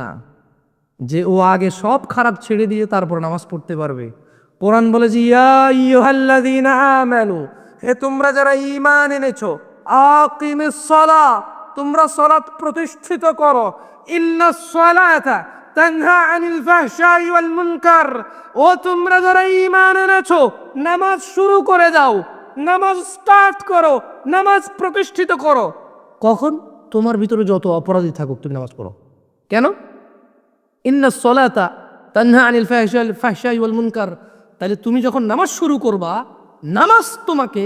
না। যে ও আগে সব খারাপ ছেড়ে দিয়ে তারপর নামাজ পড়তে পারবে। কোরআন বলে যে আইয়ুহাল্লাযীনা আমানু, হে তোমরা যারা ঈমান এনেছো সালা তোমরা সালাত প্রতিষ্ঠিত করো। ও তোমরা যারা ঈমান এনেছো, নামাজ শুরু করে দাও, নামাজ স্টার্ট করো, নামাজ প্রতিষ্ঠিত করো। কখন? তোমার ভিতরে যত অপরাধী থাকুক, তুমি নামাজ পড়ো। কেন? ইন্না সলাতা তানহা আনিল ফাহশাল ফাহশাই ওয়াল মুনকার। তাহলে তুমি যখন নামাজ শুরু করবা, নামাজ তোমাকে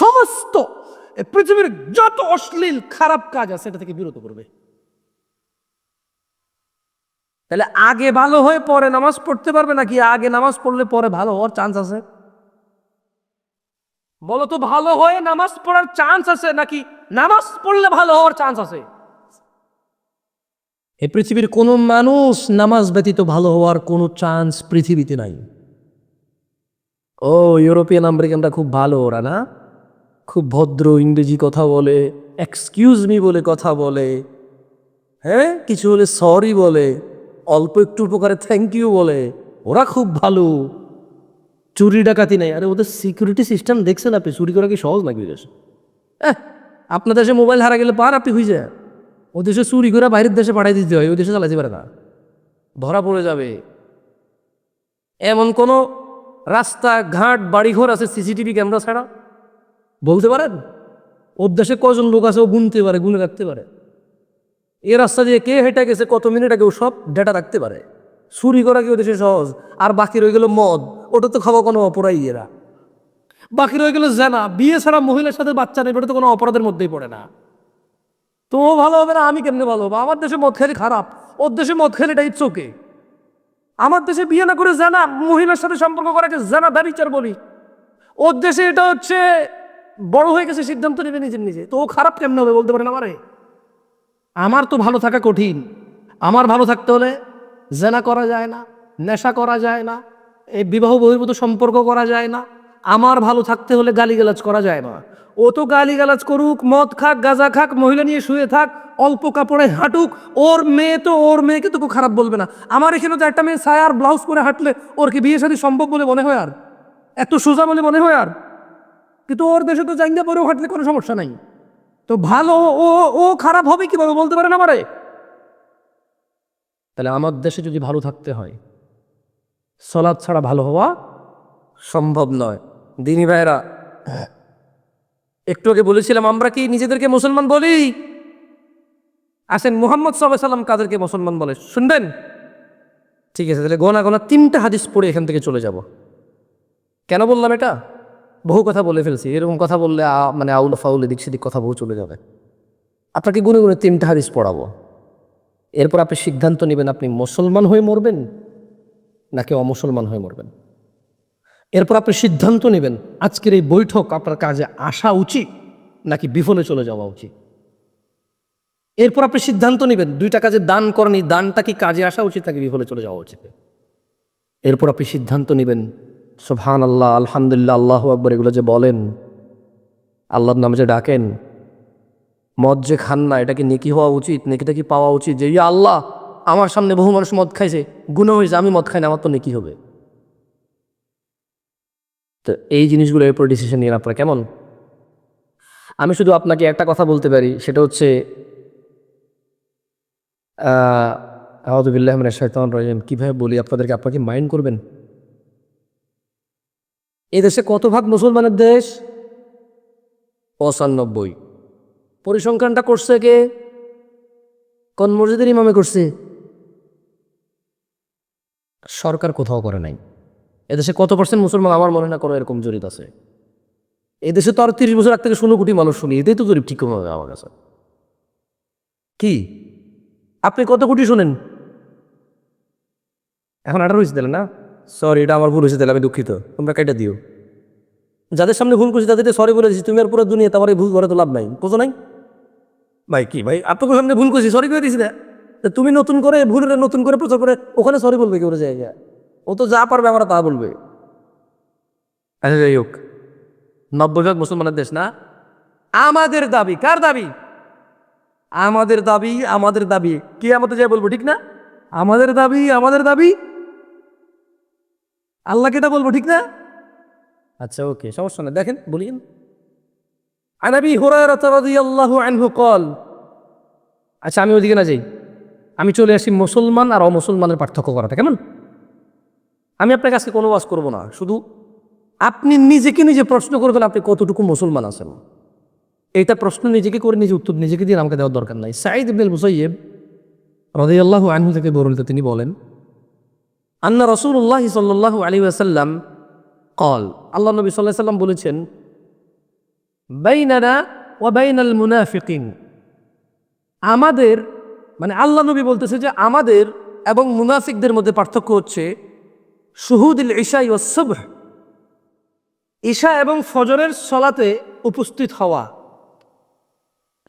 সমস্ত পৃথিবীর যত অশ্লীল, খারাপ কাজ আছে সেটা থেকে বিরত করবে। তাহলে আগে ভালো হয়ে পরে নামাজ পড়তে পারবে নাকি আগে নামাজ পড়লে পরে ভালো হওয়ার চান্স আছে? বলো তো ভালো হয়ে নামাজ পড়ার চান্স আছে নাকি নামাজ পড়লে ভালো হওয়ার চান্স আছে? এ পৃথিবীর কোনো মানুষ নামাজ ব্যতীত ভালো হওয়ার কোনো চান্স পৃথিবীতে নাই। ও, ইউরোপিয়ান আমেরিকানরা খুব ভালো ওরা, না? খুব ভদ্র ইংরেজি কথা বলে এক্সকিউজ মি বলে কথা বলে হ্যাঁ? কিছু হলে সরি বলে, অল্প একটু উপকারে থ্যাংক ইউ বলে, ওরা খুব ভালো। চুরি ডাকাতি নাই। আরে, ওদের সিকিউরিটি সিস্টেম দেখছেন আপনি? চুরি করা কি সহজ নাকি দেশে হ্যাঁ আপনার দেশে মোবাইল হারা গেলে পার আপনি হয়ে যায়। ও দেশে চুরি করে বাইরের দেশে পাঠাই দিতে হয় ওই দেশে চালাতে পারে না। ধরা পড়ে যাবে। এমন কোনো রাস্তা ঘাট বাড়িঘর আছে সিসিটিভি ক্যামেরা ছাড়া? বলতে পারেন? ওর দেশে কজন লোক আছে ও গুনতে পারে গুনে রাখতে পারে। এ রাস্তা দিয়ে কে হেঁটে গেছে কত মিনিট আগে ও সব ডেটা রাখতে পারে। চুরি করা কি ও দেশে সহজ? আর বাকি রয়ে গেল মদ। ওটা তো খাওয়া কোনো অপরাধী এরা। বাকি রয়ে গেল জানা। বিয়ে ছাড়া মহিলার সাথে বাচ্চা নেই ওটা তো কোনো অপরাধের মধ্যেই পড়ে না। তো ও ভালো হবে না, আমি কেমনে ভালো হব? আমার দেশে মদ খেলে খারাপ, ওর দেশে মদ খেলে এটা ইচ্ছোকে আমার দেশে বিয়ে না করে জানা, মহিলার সাথে সম্পর্ক করাকে জানা দাবিচার বলি। ওর দেশে এটা হচ্ছে, বড় হয়ে গেছে, সিদ্ধান্ত নেবে নিজের নিজে। তো ও খারাপ কেমনে হবে বলতে পারেন আমারে? আমার তো ভালো থাকা কঠিন। আমার ভালো থাকতে হলে জেনা করা যায় না, নেশা করা যায় না, এই বিবাহ বহির্ভূত সম্পর্ক করা যায় না। আমার ভালো থাকতে হলে গালিগালাজ করা যায় না। ও তো গালিগালাজ করুক, মদ খাক, গাঁজা খাক, মহিলা নিয়ে শুয়ে থাক, অল্প কাপড়ে হাঁটুক, ওর মেয়ে তো ওর মেয়েকে তো খারাপ বলবে না। আমার এখানে তো একটা মেয়ে সায়ার ব্লাউজ পরে হাঁটলে ওর কি বিয়ে সাথে সম্ভব বলে মনে হয় আর? এত সোজা বলে মনে হয় আর? কিন্তু ওর দেশে তো জাঙ্গা পরেও হাঁটলে কোনো সমস্যা নাই। তো ভালো ও ও খারাপ হবে কীভাবে বলতে পারেন আমারে? তাহলে আমার দেশে যদি ভালো থাকতে হয় সলাদ ছাড়া ভালো হওয়া সম্ভব নয়। দিনী ভাইরা একটু আগে বলেছিলাম, আমরা কি নিজেদেরকে মুসলমান বলি? আসেন মুহাম্মদ সাল্লাম কাদেরকে মুসলমান বলে। শুনবেন? ঠিক আছে, তাহলে গোনা গোনা তিনটা হাদিস পড়ে এখান থেকে চলে যাব। কেন বললাম এটা? বহু কথা বলে ফেলছি। এরকম কথা বললে মানে আউল ফাউল, এদিক সেদিক কথা বহু চলে যাবে। আপনাকে গুনে গুনে তিনটা হাদিস পড়াবো। এরপর আপনি সিদ্ধান্ত নেবেন, আপনি মুসলমান হয়ে মরবেন নাকি অমুসলমান হয়ে মরবেন। এরপর আপনি সিদ্ধান্ত নেবেন, আজকের এই বৈঠক আপনার কাজে আসা উচিত নাকি বিফলে চলে যাওয়া উচিত? এরপর আপনি সিদ্ধান্ত নেবেন, দুইটা কাজে দান করেন দানটা কি কাজে আসা উচিত নাকি বিফলে চলে যাওয়া উচিত? এরপর আপনি সিদ্ধান্ত নেবেন সোহান আল্লাহ আলহামদুলিল্লাহ, আল্লাহ আকবর, এগুলো যে বলেন, আল্লাহর নামে যে ডাকেন, মদ যে খান না, এটা কি নেকি হওয়া উচিত, নেকিটা কি পাওয়া উচিত? যে, ইয়া আল্লাহ, আমার সামনে বহু মানুষ মদ খাইছে, গুণ হয়েছে, আমি মদ খাই না, আমার তো নেকি হবে। তো এই জিনিসগুলো এরপর ডিসিশন নিয়ে আপনারা, কেমন? আমি শুধু আপনাকে একটা কথা বলতে পারি, সেটা হচ্ছে আহদুবিল্লাহ শৈতান রহিম কীভাবে বলি আপনাদেরকে আপনাকে মাইন্ড করবেন? এই দেশে কত ভাগ মুসলমানের দেশ? পঁচানব্বই। পরিসংখ্যানটা করছে কে? কোন মসজিদের ইমামে করছে? সরকার কোথাও করে নাই। এদেশে কত পার্সেন্ট মুসলমান আমার মনে না কোনো এরকম জরিপ আছে? এদেশে তো আর তিরিশ বছর আগ থেকে ষোলো কোটি মানুষ শুনি, এটাই তো জরিপ ঠিক হবে আমার কাছে। কি? আপনি কত কোটি শোনেন? এখন আঠারো হয়েছে তাহলে না? সরি এটা আমার ভুল হয়েছে তাহলে, আমি দুঃখিত। তোমরা কেটে দিও। যাদের সামনে ভুল করছি তাদের সরি বলে তুমি আর পুরো দুনিয়া তোমার এই ভুল করে তো লাভ নাই। বোঝো নাই? ভাই, কি ভাই আপনাকে সামনে ভুল করছি সরি করে দিছি না। তুমি নতুন করে ভুল নতুন করে প্রচার করে ওখানে সরি বলবে কি ওরা জায়গা ও তো যা পারবে আমরা তা বলবে। আচ্ছা যাই হোক। নব্বই ভাগ মুসলমানের দেশ না? আমাদের দাবি, কার দাবি? আমাদের দাবি আমাদের দাবি। কে আমাদের যাই বলব, ঠিক না? আমাদের দাবি আমাদের দাবি। আল্লাহকে এটা বলব, ঠিক না? আচ্ছা ওকে, সমস্যা না দেখেন হুরায়রা রাদিয়াল্লাহু আনহু কল আচ্ছা আমি ওদিকে না যাই। আমি চলে আসি মুসলমান আর অমুসলমানের পার্থক্য করাটা কেমন? আমি আপনার কাছে কোনো ওয়াজ করব না। শুধু আপনি নিজেকে নিজে প্রশ্ন করে করবেন আপনি কতটুকু মুসলমান আছেন? এইটা প্রশ্ন নিজেকে করে, নিজে উত্তর নিজেকে দিয়ে আমাকে দেওয়ার দরকার নাই। সাইদ ইবনুল মুসাইয়েব রদিয়াল্লাহ আনহু থেকে বর্ণিত, তিনি বলেন, আন্না রসুল্লাহ সাল্লাহ আলী আসাল্লাম কল আল্লাহ নবী সাল্লাহ সাল্লাম বলেছেন, বাইনানা ওয়া বাইনাল মুনাফিকিন। আমাদের মানে আল্লাহ নবী বলতেছে যে আমাদের এবং মুনাফিকদের মধ্যে পার্থক্য হচ্ছে শুহুদুল ইশাই ও সুবহ। ঈশা এবং ফজরের সলাতে উপস্থিত হওয়া।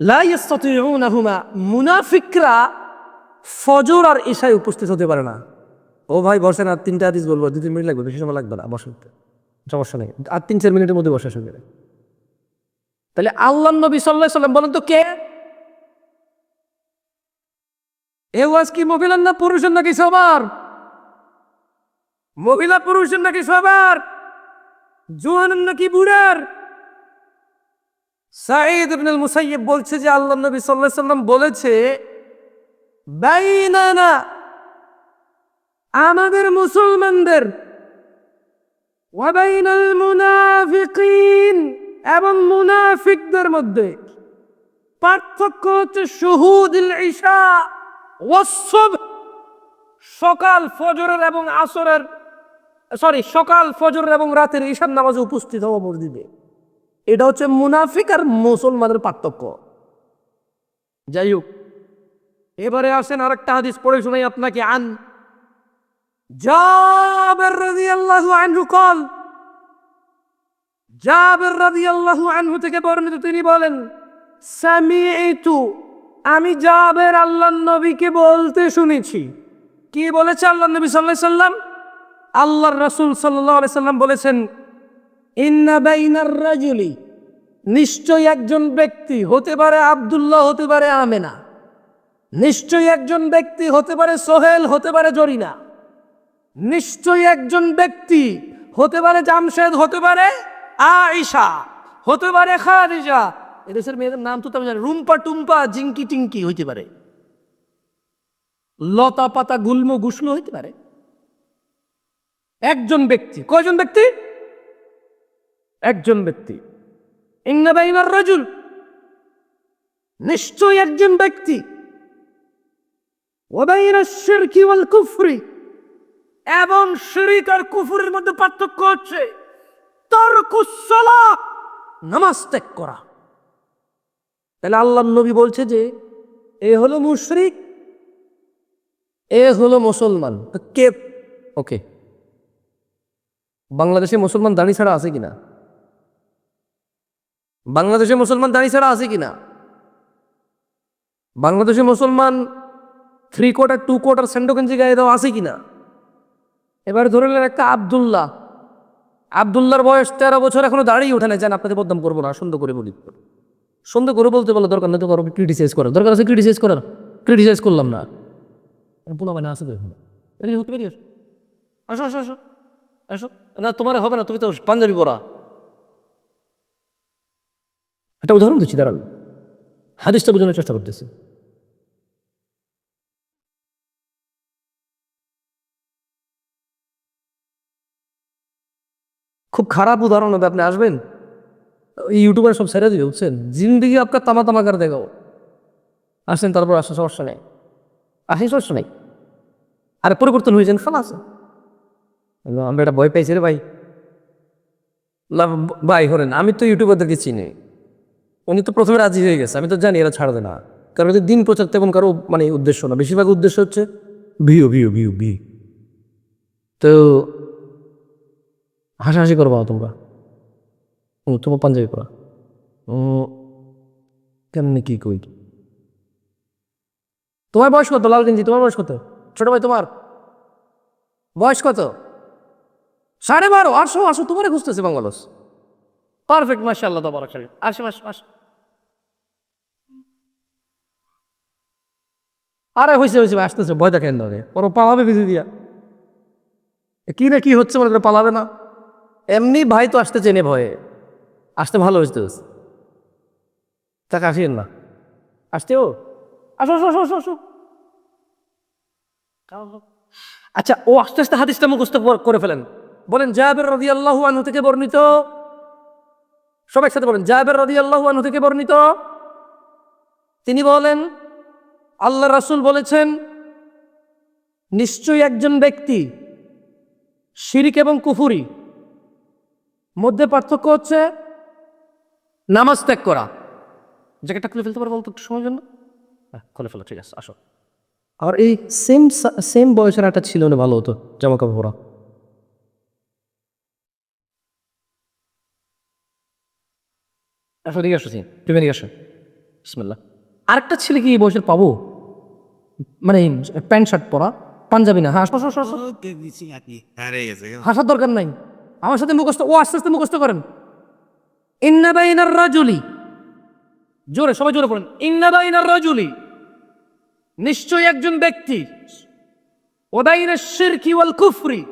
লা ইয়াস্তাতিউনাহুমা, মুনাফিকরা ফজর আর ঈশায় উপস্থিত হতে পারে না। ও ভাই বসেন আর তিনটা হাদিস বলব দু তিন মিনিট লাগবে, বেশি সময় লাগবে না বসেন সমস্যা নেই। আর তিন, চার মিনিটের মধ্যে বসে সঙ্গে তাহলে আল্লাহ নবী সাল্লাহ সাল্লাম বলেন তো কে? এ ওয়াজ কি মহিলার না পুরুষের নাকি সবার? মহিলা পুরুষের নাকি সবার? জোয়ানের নাকি বুড়ার? সাঈদ ইবনুল মুসাইয়্যিব বলছে যে আল্লাহ নবী সাল্লাল্লাহু সাল্লাম বলেছে, বাইনানা, আমাদের মুসলমানদের, ওয়া বাইনাল মুনাফিকিন এবং মুনাফিকদের মধ্যে পার্থক্য হচ্ছে শুহুদুল ইশা ওয়াসব সকাল ফজরের এবং আসরের সরি সকাল ফজরের এবং রাতের ঈশার নামাজে উপস্থিত হওয়া মসজিদে। এটা হচ্ছে মুনাফিক আর মুসলমানের পার্থক্য। যাই হোক, এবারে আসেন আরেকটা হাদিস পড়ে শোনাই আপনাকে। আন জাবের রাদিয়াল্লাহু আনহু কল, জাবের রাদিয়াল্লাহু আনহু থেকে বর্ণিত তিনি বলেন সামিআতু আমি জাবের আল্লাহ নবীকে বলতে শুনেছি। কি বলেছে আল্লাহ নবী সাল্লাল্লাহু সাল্লাম? আল্লাহর রসুল সাল্লাম বলেছেন, ইন্না বাইনার রাজুলি নিশ্চয় একজন ব্যক্তি হতে পারে আব্দুল্লাহ, হতে পারে আমেনা। নিশ্চয়ই একজন ব্যক্তি হতে পারে সোহেল, হতে পারে জরিনা। নিশ্চয়ই একজন ব্যক্তি হতে পারে জামশেদ, হতে পারে আইসা হতে পারে খাদিজা। এদেশের মেয়েদের নাম তো আমি জানি রুম্পা, টুম্পা জিঙ্কি টিঙ্কি হইতে পারে। লতা পাতা গুল্ম গুষ্ম হইতে পারে। একজন ব্যক্তি। কয়জন ব্যক্তি? একজন ব্যক্তি। ইন্নাবাইনার রাজুল। নিশ্চয় একজন ব্যক্তি। কুফরি। এবং শিরিক আর কুফরের মধ্যে পার্থক্য হচ্ছে তরকুসলা নামাজ ত্যাগ করা। তাহলে আল্লাহ নবী বলছে যে, এ হলো মুশরিক, এ হলো মুসলমান। কে? ওকে। বাংলাদেশে মুসলমান দাঁড়ি ছাড়া আছে কিনা? বাংলাদেশে মুসলমান দাঁড়ি ছাড়া আছে কিনা? বাংলাদেশে মুসলমান থ্রি কোয়ার্টার টু কোয়ার্টার সেন্ডোগেঞ্জি গায়ে দেওয়া আছে কিনা? এবার ধরে নিলেন একটা আবদুল্লাহ। আবদুল্লাহর বয়স তেরো বছর, এখনও দাঁড়িয়ে ওঠে না যেন আপনাদের বদনাম করব না সুন্দর করে বলি। সুন্দর করে বলতে বলো, দরকার নেই তো কারও ক্রিটিসাইজ করার। দরকার আছে ক্রিটিসাইজ করার? ক্রিটিসাইজ করলাম না। পুনঃ মানে আসো আসো আসো। না, তোমার হবে না, তুমি তো পাঞ্জাবি পরা। একটা উদাহরণ দিচ্ছি, দাঁড়ান। হাদিসটা বোঝানোর চেষ্টা করতেছি। খুব খারাপ উদাহরণ হবে, আপনি আসবেন? ইউটিউবার সব ছেড়ে দিবে, বুঝছেন? জিন্দিগি আপনার তামা তামা করে দেখাও আসেন, তারপর আসেন, সমস্যা নেই। আসেন, সমস্যা নেই। আরে, পরিবর্তন হয়ে যান, খালাস। আমি একটা ভয় পাইছি রে ভাই। ভাই, হরেন, আমি তো ইউটিউবারদেরকে চিনি। উনি তো প্রথমে রাজি হয়ে গেছে, আমি তো জানি এরা ছাড়বে না। কারণ এদের দিন প্রচার তেমন কারও মানে উদ্দেশ্য না। বেশিরভাগ উদ্দেশ্য হচ্ছে ভিউ ভিউ ভিউ ভি তো হাসাহাসি করবা তোমরা। ও, তোমার পাঞ্জাবি পড়া ও, কেমনি কি কই? তোমার বয়স কত লাল গেঞ্জি তোমার বয়স কত? ছোট ভাই তোমার। বয়স কত? সাড়ে বারো আসো আসো তোমারে খুঁজতেছে বাংলাদেশ। পারফেক্ট মাসা আল্লাহ তোমার আসো মাস মাস আরে হয়েছে হয়েছে আসতেছে ভয় দেখেন ধরে ওরা পালাবে বিধি দিয়া। এ কি না কি হচ্ছে মনে করে পালাবে না? এমনি ভাই তো আসতে চেনে ভয়ে। আসতে ভালো হয়েছে তাকে আসিয়েন না। আসতে ও। আসো আসো আসো আসো আসো। আচ্ছা ও আস্তে আস্তে হাদিসটা মুখস্থ কর- করে ফেলেন। বলেন জাবের রদি আল্লাহু আনহু থেকে বর্ণিত? সব একসাথে বলেন, জাবের রদি আল্লাহু আনহু থেকে বর্ণিত? তিনি বলেন, আল্লাহ রাসূল বলেছেন, নিশ্চয়ই একজন ব্যক্তি শিরিক এবং কুফুরি মধ্যে পার্থক্য হচ্ছে নামাজ ত্যাগ করা। জ্যাকেটটা খুলে ফেলতে পারব বলতো একটু সময় জন্য? হ্যাঁ খুলে ফেলো, ঠিক আছে, আসো। আর এই সেম সেম বয়সের একটা ছিল না ভালো হতো জামা কাপড় আসো দিকে আসো তুমি এদিকে আসো। বিসমিল্লাহ। আরেকটা ছেলে কি এই বয়সের পাবো? মানে প্যান্ট শার্ট পরা পাঞ্জাবি না হ্যাঁ হাসার দরকার নাই। আমার সাথে মুখস্থ ও আস্তে আস্তে মুখস্থ করেন। ইন্নাবাইনার রাজুলি। জোরে সবাই জোরে পড়েন। ইন্নাবাইনার রাজুলি। নিশ্চয়ই একজন ব্যক্তি। ওদাইনা শিরকি ওয়াল কুফরি।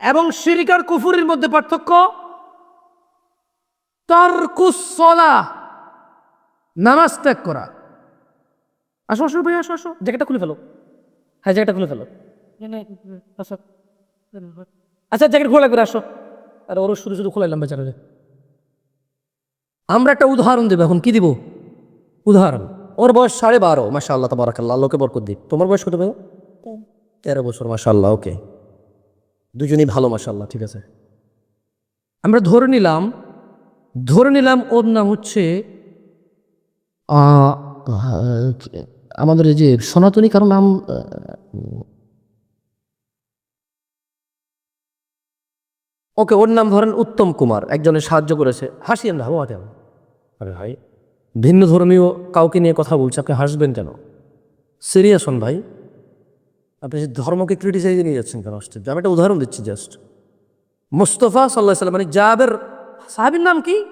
এবং শিরিকার কুফুরির মধ্যে পার্থক্য তরকুসলা নামাজ ত্যাগ করা। আসো আসো ভাই আসো আসো। জ্যাকেটটা খুলে ফেলো। হ্যাঁ জ্যাকেটটা খুলে ফেলো। আসো। আচ্ছা জ্যাকেট খোলা করে আসো। আর ওর শুধু শুধু খোলাইলাম বেচারে আমরা একটা উদাহরণ দেবো এখন কি দিব? উদাহরণ। ওর বয়স সাড়ে বারো মাসা আল্লাহ তাবারাকাল্লাহ আল্লাহকে বরকত দিই তোমার বয়স কত ভাই তেরো বছর মাসা আল্লাহ ওকে। দুজনেই ভালো মাসা আল্লাহ ঠিক আছে। আমরা ধরে নিলাম ধরে নিলাম ওর নাম হচ্ছে আমাদের এই যে সনাতনী কারও নাম ওকে ওর নাম ধরেন উত্তম কুমার একজনের সাহায্য করেছে। হাসিয়েন না হাওয়া আরে ভাই। ভিন্ন ধর্মীয় কাউকে নিয়ে কথা বলছে আপনি হাসবেন কেন? সিরিয়াস হন ভাই। আপনি ধর্মকে ক্রিটিসাইজে নিয়ে যাচ্ছেন কেন আশ্চর্য আমি একটা উদাহরণ দিচ্ছি জাস্ট মুস্তফা সাল্লাহ সাল্লাম মানে জাবের সাহাবির নাম কি?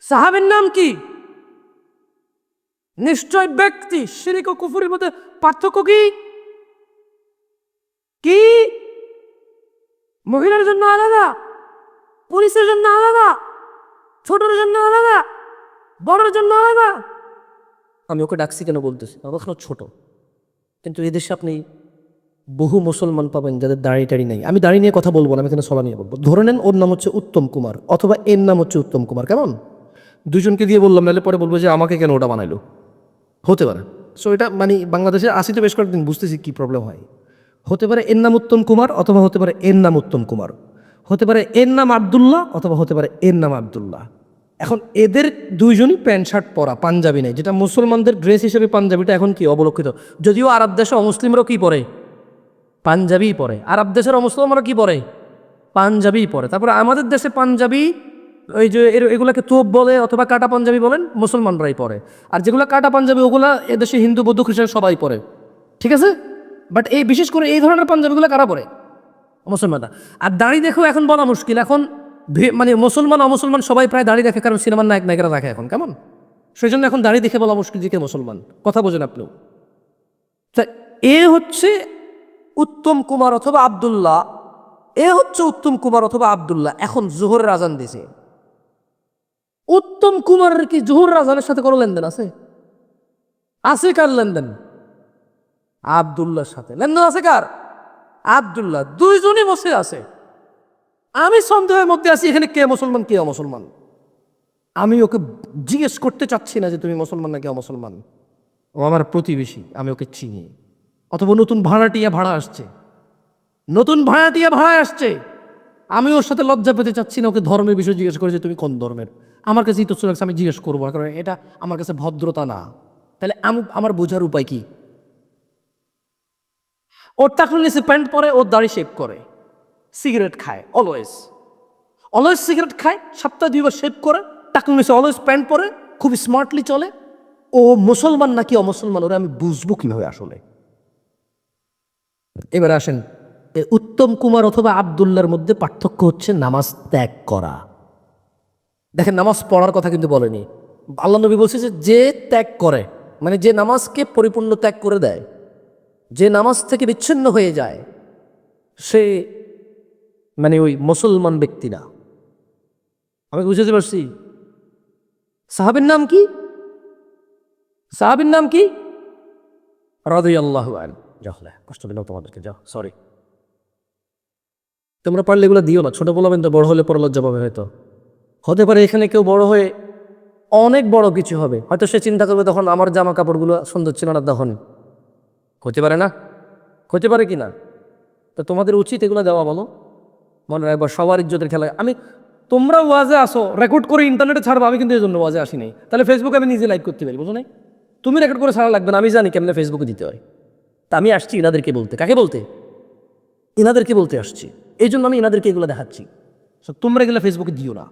সাহাবির নাম কি? নিশ্চয় ব্যক্তি, শিরিক ও কুফুরের মধ্যে পার্থক্য কি? কি? মহিলার জন্য আলাদা পুলিশের জন্য আলাদা ছোটর জন্য আলাদা বড়র জন্য আলাদা? আমি ওকে ডাকছি কেন বলতেছি? কখনো ছোট। কিন্তু এদেশে আপনি বহু মুসলমান পাবেন যাদের দাড়ি টাড়ি নেই। আমি দাড়ি নিয়ে কথা বলব না আমি এখানে সলা নিয়ে বলব। ধরে নেন ওর নাম হচ্ছে উত্তম কুমার অথবা এর নাম হচ্ছে উত্তম কুমার কেমন? দুজনকে দিয়ে বললাম নাহলে পরে বলব যে আমাকে কেন ওটা বানাইলো? হতে পারে। সো এটা মানে বাংলাদেশে আসি তো বেশ কয়েকদিন বুঝতেছি কী প্রবলেম হয়। হতে পারে এর নাম উত্তম কুমার অথবা হতে পারে এর নাম উত্তম কুমার। হতে পারে এর নাম আবদুল্লাহ অথবা হতে পারে এর নাম আবদুল্লাহ। এখন এদের দুইজনই প্যান্ট শার্ট পরা পাঞ্জাবি নেই যেটা মুসলমানদের ড্রেস হিসেবে পাঞ্জাবিটা এখন কি অবলক্ষিত? যদিও আরব দেশে অমুসলিমরাও কি পরে? পাঞ্জাবি পরে। আরব দেশের অমুসলিমরা কি পরে? পাঞ্জাবি পরে। তারপরে আমাদের দেশে পাঞ্জাবি, ওই যে এগুলাকে তোপ বলে অথবা কাটা পাঞ্জাবি বলেন, মুসলমানরাই পরে। আর যেগুলো কাটা পাঞ্জাবি, ওগুলা এদেশে হিন্দু, বৌদ্ধ, খ্রিস্টান সবাই পরে। ঠিক আছে? বাট এই, বিশেষ করে এই ধরনের পাঞ্জাবিগুলো কারা পরে? মুসলমানরা। আর দাড়ি দেখেও এখন বলা মুশকিল। এখন মানে মুসলমান, অমুসলমান সবাই প্রায় দাড়ি দেখে, কারণ সিনেমার নায়ক, নায়িকারা দেখে এখন। কেমন? সেই জন্য এখন দাড়ি দেখে বলা মুশকিল যে কে মুসলমান। কথা বোঝেন আপনিও। তা এ হচ্ছে উত্তম কুমার অথবা আবদুল্লাহ, এ হচ্ছে উত্তম কুমার অথবা আবদুল্লাহ। এখন জোহরের আজান দিছে। উত্তম কুমারের কি জোহর আজানের সাথে কোনো লেনদেন আছে? আছে কার লেনদেন? আবদুল্লাহর সাথে। লেনদেন আছে কার? আবদুল্লাহ। দুইজনই বসে আছে। আমি সন্দেহের মধ্যে আছি, এখানে কে মুসলমান, কে অমুসলমান? আমি ওকে জিজ্ঞেস করতে চাচ্ছি না যে তুমি মুসলমান নাকি অমুসলমান। ও আমার প্রতিবেশী, আমি ওকে চিনি। অথবা নতুন ভাড়াটিয়া ভাড়া আসছে। নতুন ভাড়াটিয়া ভাড়া আসছে। আমি ওর সাথে লজ্জা পেতে চাচ্ছি না, ওকে ধর্মের বিষয়ে জিজ্ঞেস করে যে তুমি কোন ধর্মের? আমার কাছে তো লাগছে, আমি জিজ্ঞেস করব, কারণ এটা আমার কাছে ভদ্রতা না। তাহলে আমি, আমার বোঝার উপায় কি? ওর টাকলু নিচে প্যান্ট পরে, ওর দাড়ি শেভ করে। সিগারেট খায় অলওয়েজ অলওয়েজ সিগারেট খায়, সপ্তাহে দুইবার শেভ করে টাকলু নিচে অলওয়েজ প্যান্ট পরে খুব স্মার্টলি চলে। ও মুসলমান নাকি অমুসলমান? ওরা আমি বুঝব কীভাবে আসলে। এবার আসেন উত্তম কুমার অথবা আবদুল্লার মধ্যে পার্থক্য হচ্ছে নামাজ ত্যাগ করা। দেখেন, নামাজ পড়ার কথা কিন্তু বলেনি। আল্লাহ নবী বলছে যে যে ত্যাগ করে মানে যে নামাজকে পরিপূর্ণ ত্যাগ করে দেয়, যে নামাজ থেকে বিচ্ছিন্ন হয়ে যায়, সে মানে ওই মুসলমান ব্যক্তি না। আমি বুঝতে পারছি? সাহাবের নাম কি? সাহাবের নাম কি? রাদু আল্লাহ যাও লে, কষ্ট দিলাম তোমাদেরকে যাও সরি তোমরা পারলে এগুলো দিও না ছোট বলবেন তো বড় হলে পরে লজ্জা পাবে হয়তো। হতে পারে এখানে কেউ বড় হয়ে অনেক বড় কিছু হবে। হয়তো সে চিন্তা করবে তখন আমার জামা কাপড়গুলো সুন্দর ছিল না তখন। হতে পারে না? হতে পারে কি না? তো তোমাদের উচিত এগুলো দেওয়া বলো। মনে রাখব সবার ইজ্জতের খেলা আমি তোমরা ওয়াজে আসো রেকর্ড করে ইন্টারনেটে ছাড়বো আমি কিন্তু এই জন্য ওয়াজে আসি নাই তাহলে ফেসবুকে আমি নিজে লাইভ করতে পারি বুঝো নাই? তুমি রেকর্ড করে ছাড়া লাগবে না আমি জানি কেমনে ফেসবুকে দিতে হয়। তা আমি আসছি ইনাদেরকে বলতে। কাকে বলতে? ইনাদেরকে বলতে আসছি। এই জন্য আমি ইনাদেরকে এগুলো দেখাচ্ছি। তোমরা এগুলো ফেসবুকে দিও না।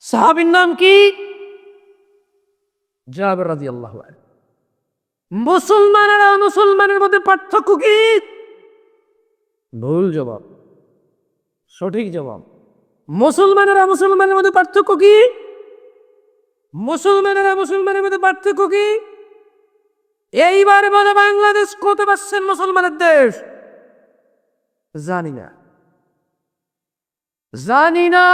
সাহাবির নাম কি? জাবের রাজি আল্লাহ মুসলমানেরা মুসলমানের মধ্যে পার্থক্য কি? ভুল জবাব। সঠিক জবাব। মুসলমানেরা মুসলমানের মধ্যে পার্থক্য কি? মুসলমানেরা মুসলমানের মধ্যে পার্থক্য কি? এইবার বলে বাংলাদেশ কত পাচ্ছেন মুসলমানের দেশ? জানি না। জানি না।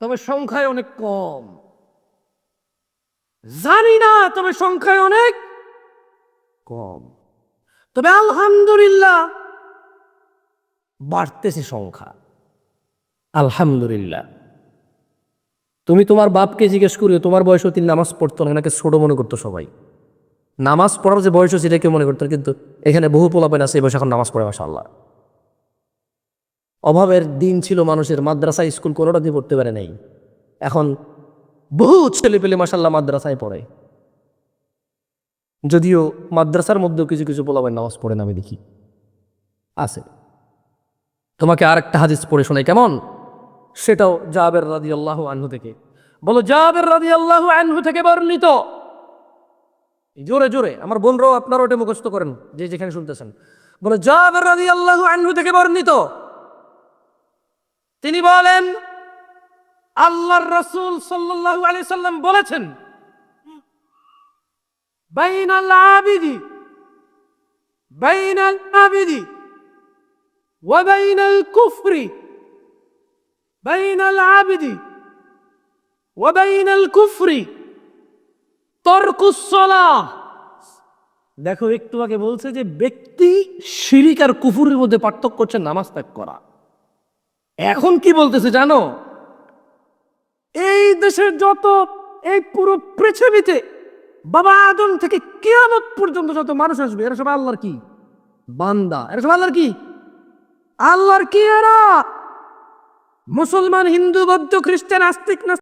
তবে সংখ্যায় অনেক কম। জানি না, তবে সংখ্যায় অনেক কম। তবে আলহামদুলিল্লাহ বাড়তেছে সংখ্যা। আলহামদুলিল্লাহ। তুমি তোমার বাপকে জিজ্ঞেস করিও, তোমার বয়সও তিনি নামাজ পড়তো না, এনাকে ছোট মনে করতো সবাই। নামাজ পড়ার যে বয়স সেটা কেউ মনে করতো না, কিন্তু এখানে বহু পোলাপেন আছে এই বয়সে এখন নামাজ পড়ে মাসা আল্লাহ অভাবের দিন ছিল মানুষের মাদ্রাসা স্কুল কোনোটা দিয়ে পড়তে পারে নাই। এখন বহু ছেলে পেলে মাসাল্লাহ মাদ্রাসায় পড়ে। যদিও মাদ্রাসার মধ্যেও কিছু কিছু পোলাপেন নামাজ পড়ে আমি দেখি। আছে। তোমাকে আর একটা হাদিস পড়ে শোনাই কেমন? সেটাও জাবের রাদি আল্লাহ আনহু থেকে। বলো জাবের রাদি আল্লাহ আনহু থেকে বর্ণিত। জোরে জোরে আমার বোনরাও আপনারা ওটা মুখস্থ করেন যে যেখানে শুনতেছেন বলো জাবের রাদি আল্লাহ আনহু থেকে বর্ণিত তিনি বলেন আল্লাহর রসুল সাল্লাল্লাহু আলাইহি সাল্লাম বলেছেন বাইনাল আবিদি বাইনাল আবিদি وبين الكفر بين العبد وبين الكفر তর্কুসলা দেখো, একটু আগে বলছে যে ব্যক্তি, শিরিক আর কুফুরের মধ্যে পার্থক্য করছে নামাজ ত্যাগ করা। এখন কি বলতেছে জানো? এই দেশের যত, এই পুরো পৃথিবীতে বাবা আদম থেকে কেয়ামত পর্যন্ত যত মানুষ আসবে, এরা সব আল্লাহর কি? বান্দা। এরা সব আল্লাহর কি? আল্লাহর কি এরা? মুসলমান, হিন্দু, বৌদ্ধ, খ্রিস্টান, আস্তিক না